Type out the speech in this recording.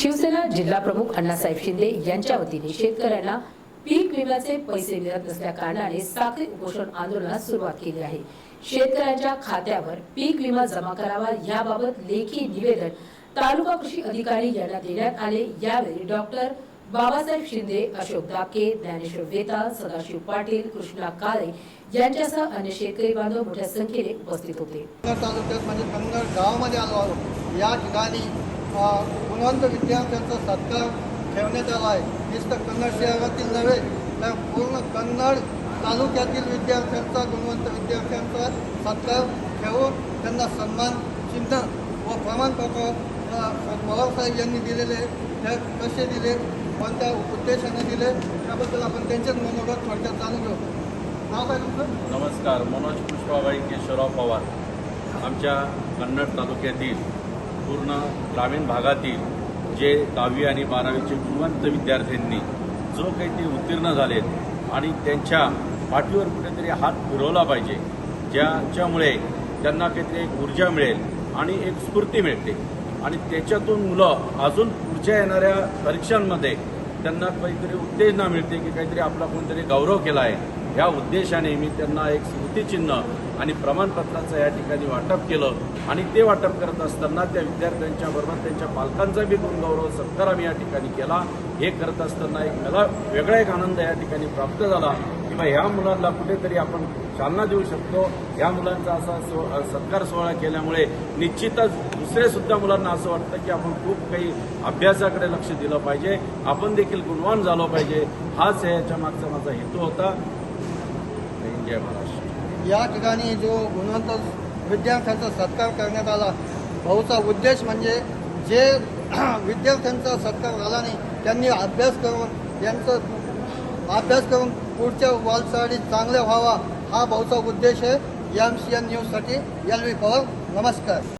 शिवसेना जिल्हा प्रमुख अण्णासाहेब शिंदे यांच्या वतीने शेतकऱ्यांना पीक विम्याचे पैसे मिळत नसल्या कारणाने साखळी उपोषण आंदोलनास सुरुवात केली आहे. शेतकऱ्यांच्या खात्यावर पीक विमा जमा करावा याबाबत लेखी निवेदन तालुका कृषी अधिकारी यांना देण्यात आले. यावेळी डॉक्टर बाबासाहेब शिंदे अशोक दाके ज्ञानेश्वर वेताळ सदाशिव पाटील कृष्णा काळे यांच्यासह अन्य शेतकरी बांधव मोठ्या संख्येने उपस्थित होते. तालुक्यात म्हणजे गावामध्ये आलो या ठिकाणी गुणवंत विद्यार्थ्यांचा सत्कार ठेवण्यात आला आहे. नुसतं कन्नड शहरातील नव्हे तर पूर्ण कन्नड तालुक्यातील विद्यार्थ्यांचा गुणवंत विद्यार्थ्यांचा सत्कार ठेवून त्यांना सन्मान चिन्ह व प्रमाणपत्र अ, पवारसाहेब यांनी दिलेले ते कसे दिले कोणत्या उद्देशाने दिले त्याबद्दल आपण त्यांचेच मनोगत थोडक्यात जाणून घेऊ. नमस्कार मनोज पुष्पाबाई केशवराव पवार. आमच्या कन्नड तालुक्यातील पूर्ण ग्रामीण भागातील जे दहावी आणि बारावीचे गुणवंत विद्यार्थ्यांनी जो काही ते उत्तीर्ण झालेत आणि त्यांच्या पाठीवर कुठेतरी हात फिरवला पाहिजे ज्याच्यामुळे त्यांना काहीतरी एक ऊर्जा मिळेल आणि एक स्फूर्ती मिळते. आणि त्याच्यातून मुलं अजून पुढच्या येणाऱ्या परीक्षांमध्ये त्यांना काहीतरी उत्तेजना मिळते की काहीतरी आपला कोणतरी गौरव केला आहे. ह्या उद्देशाने मी त्यांना एक स्मृतिचिन्ह आणि प्रमाणपत्राचं या ठिकाणी वाटप केलं. आणि ते वाटप करत असताना त्या विद्यार्थ्यांच्या बरोबर त्यांच्या पालकांचा बी गुणगौरव सत्कार आम्ही या ठिकाणी केला. हे करत असताना एक मला वेगळा एक आनंद या ठिकाणी प्राप्त झाला की ह्या मुलांना कुठेतरी आपण चालना देऊ शकतो. या मुलांचा असा सो सत्कार सोहळा केल्यामुळे निश्चितच दुसरे सुद्धा मुलांना असं वाटतं की आपण खूप काही अभ्यासाकडे लक्ष दिलं पाहिजे. आपण देखील गुणवान झालो पाहिजे. हाच याच्या मागचा माझा हेतू होता. जय महाराष्ट्र या ठिकाणी जो गुणवंत विद्यार्थ्यांचा सत्कार करण्यात आला भाऊचा उद्देश म्हणजे जे विद्यार्थ्यांचा सत्कार झाला नाही त्यांनी अभ्यास करून यांचं अभ्यास करून पुढच्या वालसाठी चांगल्या व्हावा हा भाऊचा उद्देश आहे. एम सी एन न्यूजसाठी एल व्ही पवार नमस्कार.